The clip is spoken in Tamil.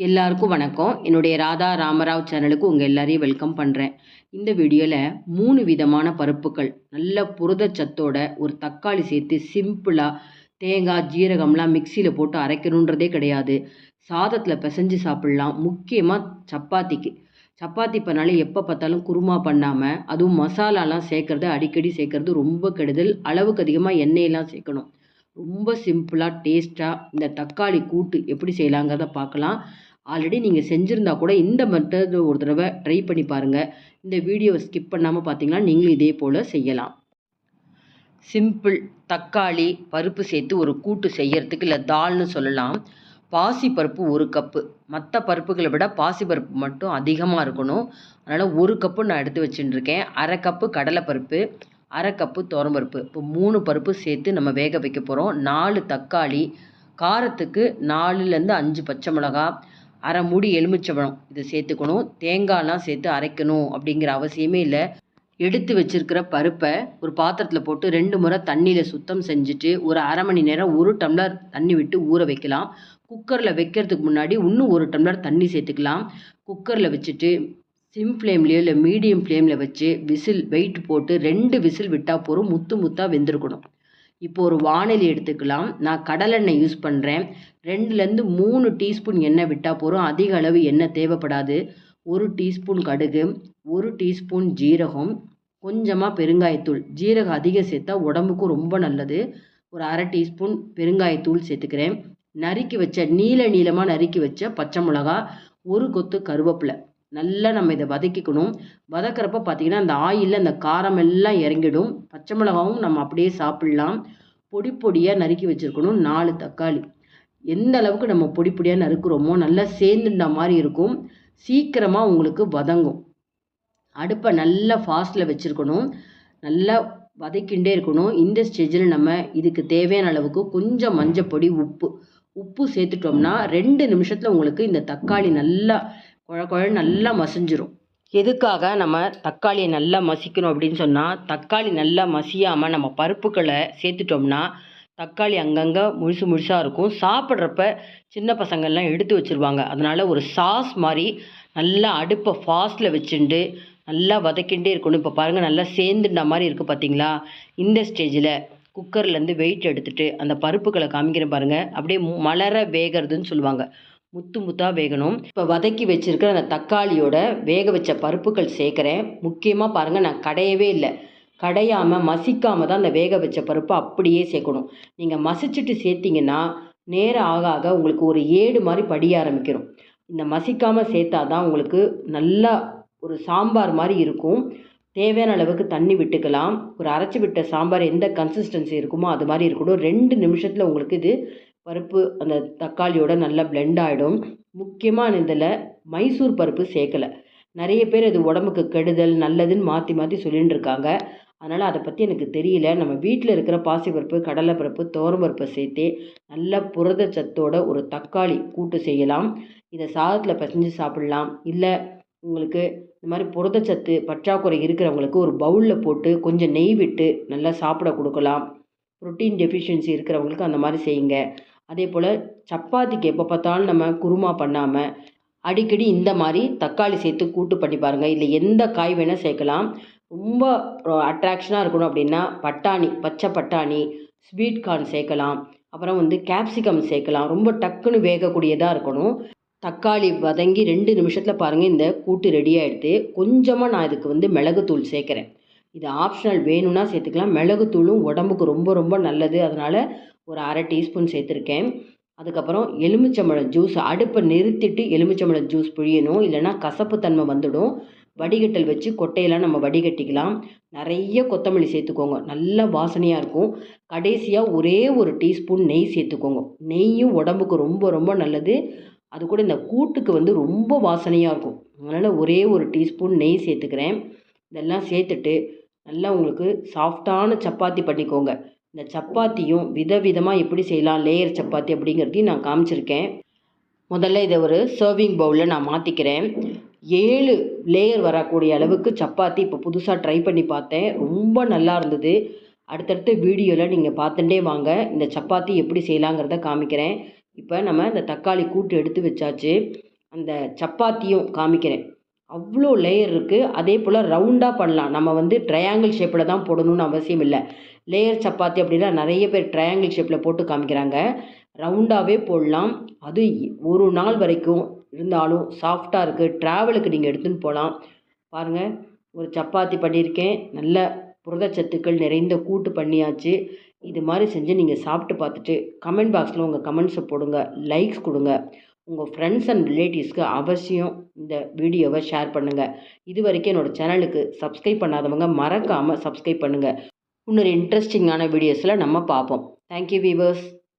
எல்லாருக்கும் வணக்கம். என்னுடைய ராதா ராமராவ் சேனலுக்கு உங்கள் எல்லாரையும் வெல்கம் பண்ணுறேன் இந்த வீடியோவில் மூணு விதமான பருப்புகள் நல்ல புரதச்சத்தோட ஒரு தக்காளி சேர்த்து சிம்பிளாக தேங்காய் ஜீரகம்லாம் மிக்சியில் போட்டு அரைக்கணுன்றதே கிடையாது. சாதத்தில் பிசைஞ்சு சாப்பிட்லாம். முக்கியமாக சப்பாத்திக்கு. சப்பாத்தி பண்ணாலே எப்போ பார்த்தாலும் குருமா பண்ணாமல் அதுவும் மசாலாலாம் சேர்க்குறது அடிக்கடி சேர்க்குறது ரொம்ப கெடுதல். அளவுக்கு அதிகமாக எண்ணெயெல்லாம் சேர்க்கணும். ரொம்ப சிம்பிளாக டேஸ்ட்டாக இந்த தக்காளி கூட்டு எப்படி செய்யலாங்கிறத பார்க்கலாம். ஆல்ரெடி நீங்கள் செஞ்சுருந்தா கூட இந்த மெத்தட் ஒரு தடவை ட்ரை பண்ணி பாருங்கள் இந்த வீடியோவை ஸ்கிப் பண்ணாமல் பார்த்தீங்கன்னா நீங்களும் இதே போல் செய்யலாம். சிம்பிள் தக்காளி பருப்பு சேர்த்து ஒரு கூட்டு செய்யறதுக்கு இல்லை தால்னு சொல்லலாம். பாசி பருப்பு ஒரு கப்பு மற்ற பருப்புகளை விட பாசி பருப்பு மட்டும் அதிகமாக இருக்கணும். அதனால் ஒரு கப்பு நான் எடுத்து வச்சுட்டுருக்கேன் அரை கப்பு கடலைப்பருப்பு அரை கப்பு துவரம்பருப்பு. இப்போ மூணு பருப்பு சேர்த்து நம்ம வேக வைக்க போகிறோம் நாலு தக்காளி காரத்துக்கு நாலுலேருந்து அஞ்சு பச்சை மிளகா அரை மூடி எலுமிச்சம்பழம் இதை சேர்த்துக்கணும். தேங்காய்லாம் சேர்த்து அரைக்கணும் அப்படிங்கிற அவசியமே இல்லை. எடுத்து வச்சிருக்கிற பருப்பை ஒரு பாத்திரத்தில் போட்டு ரெண்டு முறை தண்ணியில் சுத்தம் செஞ்சுட்டு ஒரு அரை மணி நேரம் ஒரு டம்ளர் தண்ணி விட்டு ஊற வைக்கலாம். குக்கரில் வைக்கிறதுக்கு முன்னாடி இன்னும் ஒரு டம்ளர் தண்ணி சேர்த்துக்கலாம். குக்கரில் வச்சுட்டு சிம் ஃப்ளேம்லேயோ இல்லை மீடியம் ஃப்ளேமில் வச்சு விசில் வெயிட் போட்டு ரெண்டு விசில் விட்டால் போதும். முத்து முத்தாக வெந்திருக்கணும். இப்போ ஒரு வானொலி எடுத்துக்கலாம். நான் கடலெண்ணெய் யூஸ் பண்ணுறேன் ரெண்டுலேருந்து மூணு டீஸ்பூன் எண்ணெய் விட்டால் போதும். அதிக அளவு எண்ணெய் தேவைப்படாது. ஒரு டீஸ்பூன் கடுகு ஒரு டீஸ்பூன் ஜீரகம் கொஞ்சமாக பெருங்காயத்தூள். ஜீரகம் அதிகம் சேர்த்தா உடம்புக்கும் ரொம்ப நல்லது. ஒரு அரை டீஸ்பூன் பெருங்காயத்தூள் சேர்த்துக்கிறேன். நறுக்கி வச்ச நீல நீளமாக நறுக்கி வச்ச பச்சை மிளகா ஒரு கொத்து கருவேப்பிலை. நல்லா நம்ம இதை வதக்கிக்கணும். வதக்கிறப்ப பார்த்திங்கன்னா அந்த ஆயிலில் அந்த காரம் எல்லாம் இறங்கிடும். பச்சை மிளகாவும் நம்ம அப்படியே சாப்பிட்லாம். பொடி பொடியாக நறுக்கி வச்சுருக்கணும். நாலு தக்காளி. எந்த அளவுக்கு நம்ம பொடி பொடியாக நறுக்கிறோமோ நல்லா சேர்ந்துட்ட மாதிரி இருக்கும். சீக்கிரமாக உங்களுக்கு வதங்கும். அடுப்பை நல்லா ஃபாஸ்ட்டில் வச்சுருக்கணும். நல்லா வதக்கிண்டே இருக்கணும். இந்த ஸ்டேஜில் நம்ம இதுக்கு தேவையான அளவுக்கு கொஞ்சம் மஞ்சப்பொடி உப்பு. உப்பு சேர்த்துட்டோம்னா ரெண்டு நிமிஷத்தில் உங்களுக்கு இந்த தக்காளி நல்லா குழ குழன்னு நல்லா மசிஞ்சிரும். எதுக்காக நம்ம தக்காளியை நல்லா மசிக்கணும் அப்படின்னு சொன்னால் தக்காளி நல்லா மசியாமல் நம்ம பருப்புகளை சேர்த்துட்டோம்னா தக்காளி அங்கங்கே முழுசு முழுசாக இருக்கும். சாப்பிட்றப்ப சின்ன பசங்கள்லாம் எடுத்து வச்சுருவாங்க. அதனால் ஒரு சாஸ் மாதிரி நல்லா அடுப்பை ஃபாஸ்ட்டில் வச்சுட்டு நல்லா வதக்கிண்டே இருக்கணும். இப்போ பாருங்கள் நல்லா சேர்ந்துட்ட மாதிரி இருக்குது பார்த்தீங்களா இந்த ஸ்டேஜில் குக்கர்லேருந்து வெயிட் எடுத்துகிட்டு அந்த பருப்புகளை காமிக்கிறேன் பாருங்கள் அப்படியே மலர வேகிறதுன்னு சொல்லுவாங்க. முத்து முத்தாக வேகணும். இப்போ வதக்கி வச்சுருக்கிற அந்த தக்காளியோட வேக வச்ச பருப்புகள் சேர்க்குறேன். முக்கியமாக பாருங்கள் நான் கடையவே இல்லை. கடையாமல் மசிக்காமல் தான் அந்த வேக வச்ச பருப்பை அப்படியே சேர்க்கணும். நீங்கள் மசிச்சுட்டு சேர்த்திங்கன்னா நேரம் ஆக ஆக உங்களுக்கு ஒரு ஏடு மாதிரி படிய ஆரம்பிக்கிறோம் இந்த மசிக்காமல் சேர்த்தா தான் உங்களுக்கு நல்லா ஒரு சாம்பார் மாதிரி இருக்கும். தேவையான அளவுக்கு தண்ணி விட்டுக்கலாம். ஒரு அரைச்சி விட்ட சாம்பார் எந்த கன்சிஸ்டன்சி இருக்குமோ அது மாதிரி இருக்கணும். ரெண்டு நிமிஷத்தில் உங்களுக்கு இது பருப்பு அந்த தக்காளியோட நல்லா பிளெண்ட் ஆகிடும் முக்கியமாக இதில் மைசூர் பருப்பு சேர்க்கலை. நிறைய பேர் அது உடம்புக்கு கெடுதல் நல்லதுன்னு மாற்றி மாற்றி சொல்லின்னு இருக்காங்க. அதனால் அதை பற்றி எனக்கு தெரியல. நம்ம வீட்டில் இருக்கிற பாசிப்பருப்பு கடலைப்பருப்பு பருப்பை சேர்த்தே நல்ல புரத சத்தோட ஒரு தக்காளி கூட்டு செய்யலாம். இதை சாதத்தில் பிசைஞ்சு சாப்பிட்லாம். இல்லை உங்களுக்கு இந்த மாதிரி புரதச்சத்து பற்றாக்குறை இருக்கிறவங்களுக்கு ஒரு பவுலில் போட்டு கொஞ்சம் நெய் விட்டு நல்லா சாப்பிட கொடுக்கலாம். ப்ரோட்டீன் டெஃபிஷியன்சி இருக்கிறவங்களுக்கு அந்த மாதிரி செய்யுங்க. அதே போல் சப்பாத்திக்கு எப்போ பார்த்தாலும் நம்ம குருமா பண்ணாமல் அடிக்கடி இந்த மாதிரி தக்காளி சேர்த்து கூட்டு பண்ணி பாருங்கள் இல்லை எந்த காய் வேணால் சேர்க்கலாம். ரொம்ப அட்ராக்ஷனாக இருக்கணும் அப்படின்னா பட்டாணி பச்சை பட்டாணி ஸ்வீட் கார்ன் சேர்க்கலாம். அப்புறம் வந்து கேப்சிகம் சேர்க்கலாம். ரொம்ப டக்குன்னு வேகக்கூடியதாக இருக்கணும். தக்காளி வதங்கி ரெண்டு நிமிஷத்தில் பாருங்கள் இந்த கூட்டு ரெடி ஆகிடுது கொஞ்சமாக நான் இதுக்கு வந்து மிளகுத்தூள் சேர்க்குறேன். இது ஆப்ஷனல் வேணும்னா சேர்த்துக்கலாம். மிளகுத்தூளும் உடம்புக்கு ரொம்ப ரொம்ப நல்லது. அதனால் ஒரு அரை டீஸ்பூன் சேர்த்துருக்கேன். அதுக்கப்புறம் எலுமிச்சம்பழம் ஜூஸ் அடுப்பை நிறுத்திட்டு எலுமிச்சம்பழம் ஜூஸ் புழியணும். இல்லைன்னா கசப்பு தன்மை வந்துடும். வடிகட்டல் வச்சு கொட்டையெல்லாம் நம்ம வடிகட்டிக்கலாம். நிறைய கொத்தமல்லி சேர்த்துக்கோங்க. நல்ல வாசனையாக இருக்கும். கடைசியாக ஒரே ஒரு டீஸ்பூன் நெய் சேர்த்துக்கோங்க. நெய்யும் உடம்புக்கு ரொம்ப ரொம்ப நல்லது. அது கூட இந்த கூட்டுக்கு வந்து ரொம்ப வாசனையாக இருக்கும். அதனால் ஒரே ஒரு டீஸ்பூன் நெய் சேர்த்துக்கிறேன். இதெல்லாம் சேர்த்துட்டு நல்லா உங்களுக்கு சாஃப்டான சப்பாத்தி பண்ணிக்கோங்க. இந்த சப்பாத்தியும் விதவிதமாக எப்படி செய்யலாம் லேயர் சப்பாத்தி அப்படிங்கிறதையும் நான் காமிச்சிருக்கேன். முதல்ல இதை ஒரு சர்விங் பவுலில் நான் மாற்றிக்கிறேன் ஏழு லேயர் வரக்கூடிய அளவுக்கு சப்பாத்தி இப்போ புதுசாக ட்ரை பண்ணி பார்த்தேன். ரொம்ப நல்லா இருந்தது. அடுத்தடுத்த வீடியோவில் நீங்கள் பார்த்துட்டே வாங்க. இந்த சப்பாத்தி எப்படி செய்யலாங்கிறத காமிக்கிறேன். இப்போ நம்ம இந்த தக்காளி கூட்டு எடுத்து வச்சாச்சு. அந்த சப்பாத்தியும் காமிக்கிறேன். அவ்வளோ லேயர் இருக்குது அதே போல் ரவுண்டாக பண்ணலாம். நம்ம வந்து ட்ரையாங்கிள் ஷேப்பில் தான் போடணும்னு அவசியம் இல்லை. லேயர் சப்பாத்தி அப்படின்னா நிறைய பேர் ட்ரையாங்கிள் ஷேப்பில் போட்டு காமிக்கிறாங்க. ரவுண்டாகவே போடலாம். அது ஒரு நாள் வரைக்கும் இருந்தாலும் சாஃப்டாக இருக்குது ட்ராவலுக்கு நீங்கள் எடுத்துன்னு போகலாம் பாருங்கள் ஒரு சப்பாத்தி பண்ணியிருக்கேன். நல்ல புரதச்சத்துக்கள் நிறைந்த கூட்டு பண்ணியாச்சு. இது மாதிரி செஞ்சு நீங்கள் சாப்பிட்டு பார்த்துட்டு கமெண்ட் பாக்ஸில் உங்கள் கமெண்ட்ஸை போடுங்க. லைக்ஸ் கொடுங்க. உங்கள் ஃப்ரெண்ட்ஸ் அண்ட் ரிலேட்டிவ்ஸ்க்கு அவசியம் இந்த வீடியோவை ஷேர் பண்ணுங்கள் இது வரைக்கும் என்னோடய சேனலுக்கு சப்ஸ்கிரைப் பண்ணாதவங்க மறக்காமல் சப்ஸ்கிரைப் பண்ணுங்கள் இன்னொரு இன்ட்ரெஸ்டிங்கான வீடியோஸில் நம்ம பார்ப்போம். Thank you viewers